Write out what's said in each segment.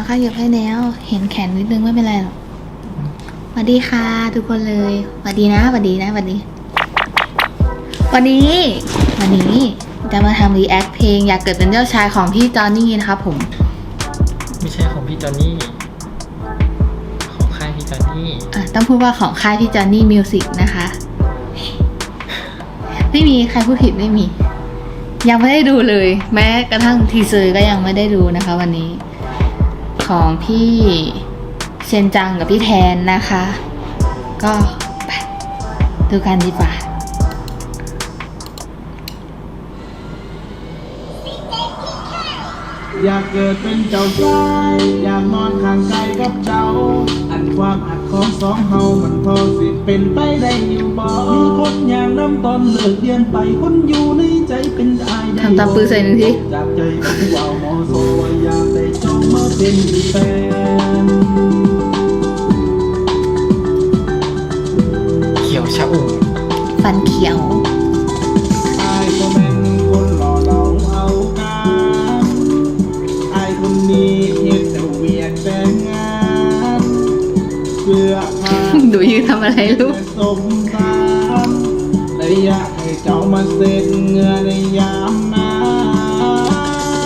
เขาขยับให้แล้ว เห็นแขนนิดนึงไม่เป็นไรหรอกสวัสดีค่ะ ทุกคนเลยสวัสดีนะสวัสดีนะสวัสดีวันนี้วันนี้จะมาทำรีแอคเพลงอยากเกิดเป็นเจ้าชายของพี่จอห์นนี่นะครับผม ไม่ใช่ของพี่จอนนี่ ของค่ายพี่จอนนี่อะต้องพูดว่าของค่ายพี่จอห์นนี่มิวสิกนะคะ ไม่มีใครพูดผิดไม่มี ยังไม่ได้ดูเลย แม้กระทั่งทีเซอร์ก็ยังไม่ได้ดูนะคะ วันนี้ ของพี่เชนจังกับพี่แทนนะคะ ก็ไปดูกันดีกว่าอยากเกิดเป็นเจ้าชายอยากนอนข้างกายกับเจ้า อันความอัดของสองเฮามันพอสิเป็นไปได้อยู่บ่มีคนอย่างน้ำตอนเลิกเรียนไปคนอยู่ในใจเป็นอายได้ทำตามปืนใส่หนึ่งทีจากใจของเราหมอโเจ้ามาเป็นแฟนเขียวชะอุ่มฟันเขียวอายก็แม่นคนหล่อเราเอาการอายคนนี้เฮ็ดแต่เวียกแต่งงานเพื่อพาดูยืนทำอะไรลูก สมตามและอยากให้เจ้ามาเซ็นเงื่อในยามนั้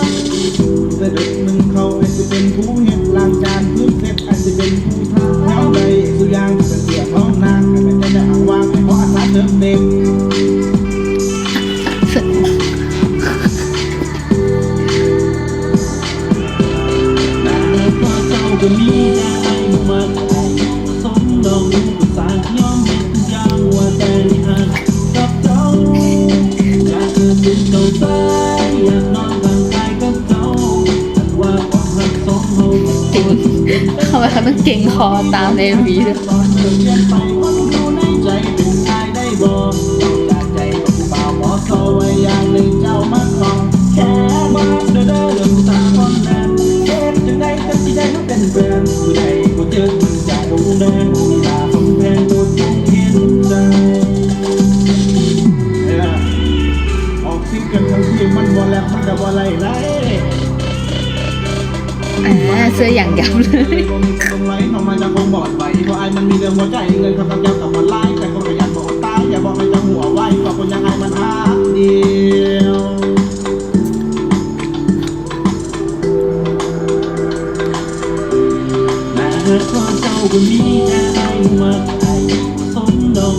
นเสด็จมึงเขา จริงทำไมเขาต้องเก่งคอตามในวีด้วยตอนเลยนไปคนอยู่ในใจ อ่าเสื้ออย่างยับเลยบ่มีตรงไหลน้องมาจากคงบอดไปเพราะไอ้มันมีเรื่องหัวใจเงินคำกับเจ้ากับมันไล่แต่ก็ขยันบอกตายอย่าบอกให้จ้าหัวไหว้ว่าคนยังไงมันหาเดียวแม้ว่าเจ้าก็มีแต่ไอ้มาไอ้สมดอง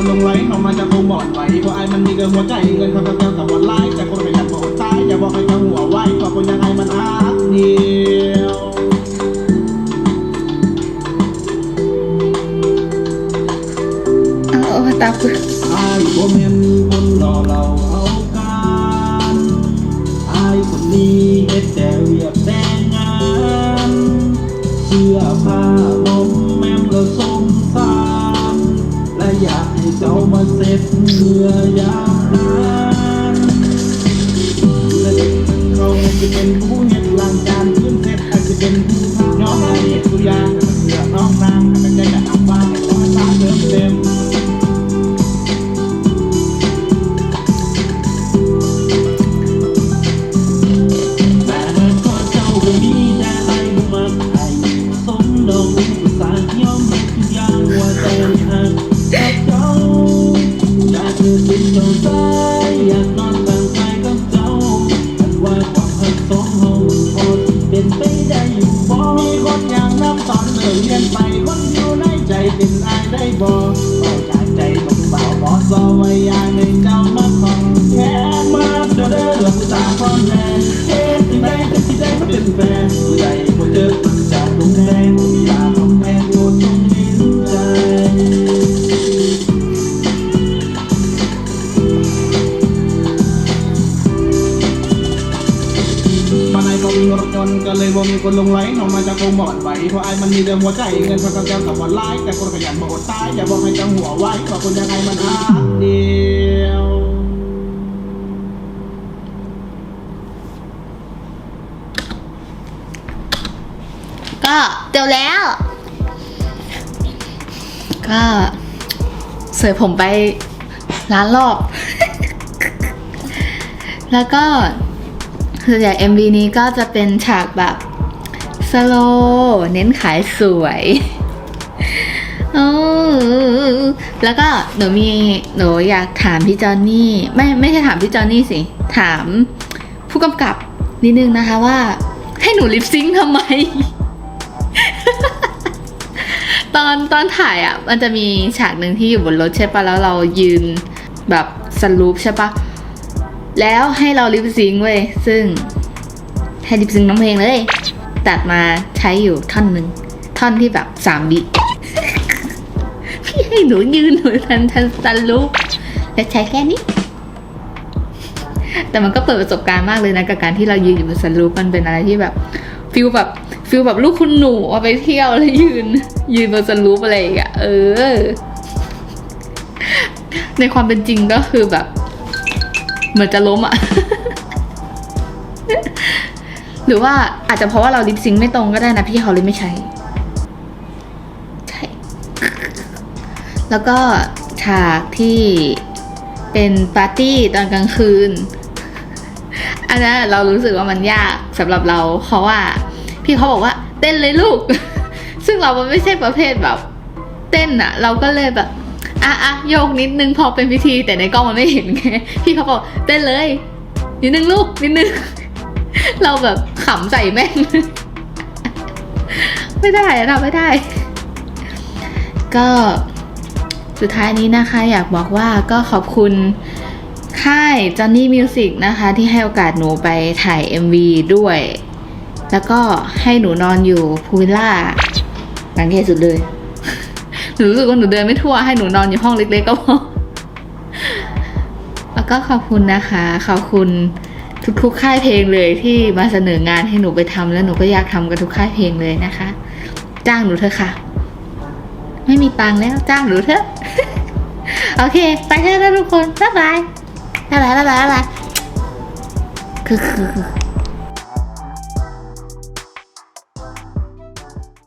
คนลงไหลน้องมาจากคงบอดไปเพราะไอ้มันมีเกินหัวใจเงินเขากับเจ้ากับวันไล่แต่คนขยันบอกตายอย่าบอกให้เจ้าหัวไว้เพราะคนยังไงมันอาเดียวเอาตาปืนไอ้บ่แม่นคนรอเราเอาการไอ้คนนี้เฮ็ดแต่เวียบแต่งงานเสื้อผ้านมแม่มละสม เจ้ามาเซ็ตเรื่อยางนั้นและเด็กเขาจะเป็นผู้เฮ็ดล้างจาำตอนเลิกเรียนไปคนอยู่ในใจเป็นอายได้บอกเบาจากใจมันเบาบอสอไว้อย่างในเจ้ามาขอแค่มาเจอเด้อหลับตาพ่อแม่เฮ็ดที่ได้จังสิได้มาเป็นแฟนผู้ใหญ่บ่เจอมันจะดูแลมีลาคำแพงโปรดง คนลงไลน์น้องมาจะคงบอดไวเพราะไอ้มันมีเรื่หัวใจเงินพันกำกับกับวันไลน์แต่คนขยันมาอดตายอย่าบอกให้จังหัวไว้ว่าคนยังไงมันอาเดียวก็เดี๋ยวแล้ว ก็เสยผมไปล้านรอบ แล้วก็ส่วนใหญ่ MV นี้ก็จะเป็นฉากแบบ สโลว์เน้นขายสวยโอ้แล้วก็หนูมีหนูอยากถามพี่จอนนี่ไม่ไม่ใช่ถามพี่จอนนี่สิ ถามผู้กำกับนิดนึงนะคะว่า ให้หนูลิปซิงค์ทำไม ตอนตอนถ่ายอะ มันจะมีฉากหนึ่งที่อยู่บนรถใช่ปะแล้วเรายืนแบบสลูปใช่ปะแล้วให้เราลิปซิงค์เว้ยซึ่งให้ลิปซิงค์น้องเพลงเลย ตัดมาใช้อยู่ท่อนหนึ่งท่อนที่แบบสามบิพี่ให้หนูยืนหนูทันทันสลูปและใช้แค่นี้ แต่มันก็เปิดประสบการณ์มากเลยนะกับการที่เรายืนอยู่บนสลูปมันเป็นอะไรที่แบบฟิลแบบฟิลแบบลูกคุณหนูเอาไปเที่ยวแล้วยืน ยืนบนสลูปอะไรอย่างเงี้ยเออ ในความเป็นจริงก็คือแบบ เหมือนจะล้มอะ หรือว่าอาจจะเพราะว่าเราลิปซิงไม่ตรงก็ได้นะพี่เขาเลยไม่ใช้ใช่แล้วก็ฉากที่เป็นปาร์ตี้ตอนกลางคืน อันนั้นเรารู้สึกว่ามันยากสำหรับเราเพราะว่า พี่เขาบอกว่า เต้นเลยลูก ซึ่งเรามันไม่ใช่ประเภทแบบ เต้นอะเราก็เลยแบบอะอะโยกนิดนึงพอเป็นพิธีแต่ในกล้องมันไม่เห็นไงพี่เขาบอกเต้นเลยนิดนึงลูกนิดนึง เราแบบขำใส่แม่ง ไม่ได้อะทำไม่ได้ ก็สุดท้ายนี้นะคะ อยากบอกว่าก็ขอบคุณค่าย Johnny Music นะคะ ที่ให้โอกาสหนูไปถ่าย MV ด้วย แล้วก็ให้หนูนอนอยู่พูวิลล่าหลังเกสุดเลย หนูรู้สึกว่าหนูเดินไม่ทั่ว ให้หนูนอนอยู่ห้องเล็กๆก็พอแล้วก็ขอบคุณนะคะ ขอบคุณ ทุกๆค่ายเพลงเลยที่มาเสนองานให้หนูไปทำแล้วหนูก็อยากทำกับทุกค่ายเพลงเลยนะคะ จ้างหนูเถอะค่ะ ไม่มีตังแล้วจ้างหนูเถอะ โอเค ไปเถอะนะทุกคนบ๊ายบายบ๊ายบายบ๊ายบายบ๊ายบายคือคือ